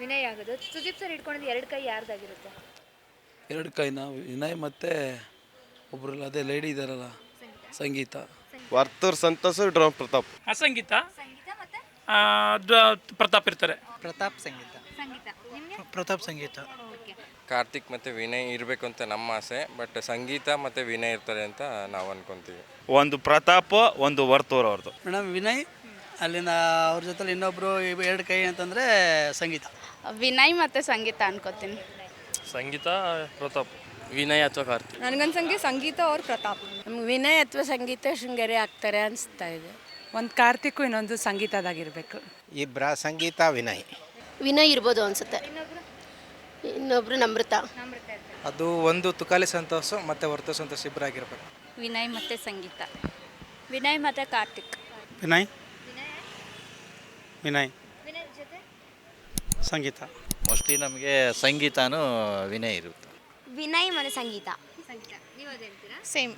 ವಿನಯ್ ಆಗೋದು. ಸುದೀಪ್ ಸರ್ ಹಿಡ್ಕೊಂಡಿದ್ದು ಎರಡು ಕೈ ಯಾರ್ದಾಗಿರುತ್ತೆ? ಎರಡು ಕೈನ ವಿನಯ್ ಮತ್ತು ಒಬ್ರು ಅದೇ ಲೇಡಿ ಇದಾರಲ್ಲ ಸಂಗೀತ. ವರ್ತೂರ್ ಸಂತೋಷ್ ಡ್ರಮ್ ಪ್ರತಾಪ್. ಆ ಸಂಗೀತ. ಸಂಗೀತ ಮತ್ತೆ? ಆ, ದ- ಪ್ರತಾಪ್ ಇರ್ತಾರೆ. ಪ್ರತಾಪ್ ಸಂಗೀತ. ಸಂಗೀತ. ನಿಮಗೆ? ಪ್ರತಾಪ್ ಸಂಗೀತ. ಓಕೆ. ಕಾರ್ತಿಕ್ ಮತ್ತು ವಿನಯ್ ಇರಬೇಕು ಅಂತ ನಮ್ಮ ಆಸೆ ಬಟ್ ಸಂಗೀತ ಮತ್ತು ವಿನಯ್ ಇರ್ತಾರೆ ಅಂತ ನಾವು ಅನ್ಕೊಂತೀವಿ. ಒಂದು ಪ್ರತಾಪ್ ಒಂದು ವರ್ತೂರ್ ಅವ್ರದ್ದು ಮೇಡಮ್ ವಿನಯ್? ಅಲ್ಲಿಂದ ಅವ್ರ ಜೊತೆಲಿ ಇನ್ನೊಬ್ರು ಇವ್ ಎರಡು ಕೈ ಅಂತಂದ್ರೆ ಸಂಗೀತ. ವಿನಯ್ ಮತ್ತೆ ಸಂಗೀತ ಅನ್ಕೋತೀನಿ. ಸಂಗೀತ ಪ್ರತಾಪ್. ವಿನಯ್ ಅಥವಾ ಕಾರ್ತಿ ನನಗನ್ಸಂಗೆ ಸಂಗೀತ ಅವ್ರ ಪ್ರತಾಪ್. ನಮ್ಗೆ ವಿನಯ್ ಅಥವಾ ಸಂಗೀತ ಶೃಂಗೇರಿ ಆಗ್ತಾರೆ ಅನಿಸ್ತಾ ಇದೆ. ಒಂದು ಕಾರ್ತಿಕ್ ಇನ್ನೊಂದು ಸಂಗೀತದಾಗಿರ್ಬೇಕು. ಇಬ್ಬರ ಸಂಗೀತ ವಿನಯ್. ವಿನಯ್ ಇರ್ಬೋದು ಅನ್ಸುತ್ತೆ. ಇನ್ನೊಬ್ರು ನಮೃತ ಅದು ಒಂದು ತುಕಾಲಿ ಸಂತೋಷ ಮತ್ತೆ ವರ್ತ ಸಂತೋಷ ಇಬ್ಬರಾಗಿರ್ಬೇಕು ವಿನಯ್ ಮತ್ತು ಸಂಗೀತ. ವಿನಯ್ ಮತ್ತೆ ಕಾರ್ತಿಕ್. ವಿನಯ್? ವಿನಯ್. ವಿನಯ್ ಜೊತೆ? ಸಂಗೀತ. ಮೋಸ್ಟ್ಲಿ ನಮಗೆ ಸಂಗೀತನೂ ವಿನಯ್ ಇರುತ್ತೆ. ವಿನಯ್ ಮನೆ ಸಂಗೀತ. ಸಂಗೀತ. ನೀವು ಅದೇ ಹೇಳ್ತೀರಾ? ಸೇಮ್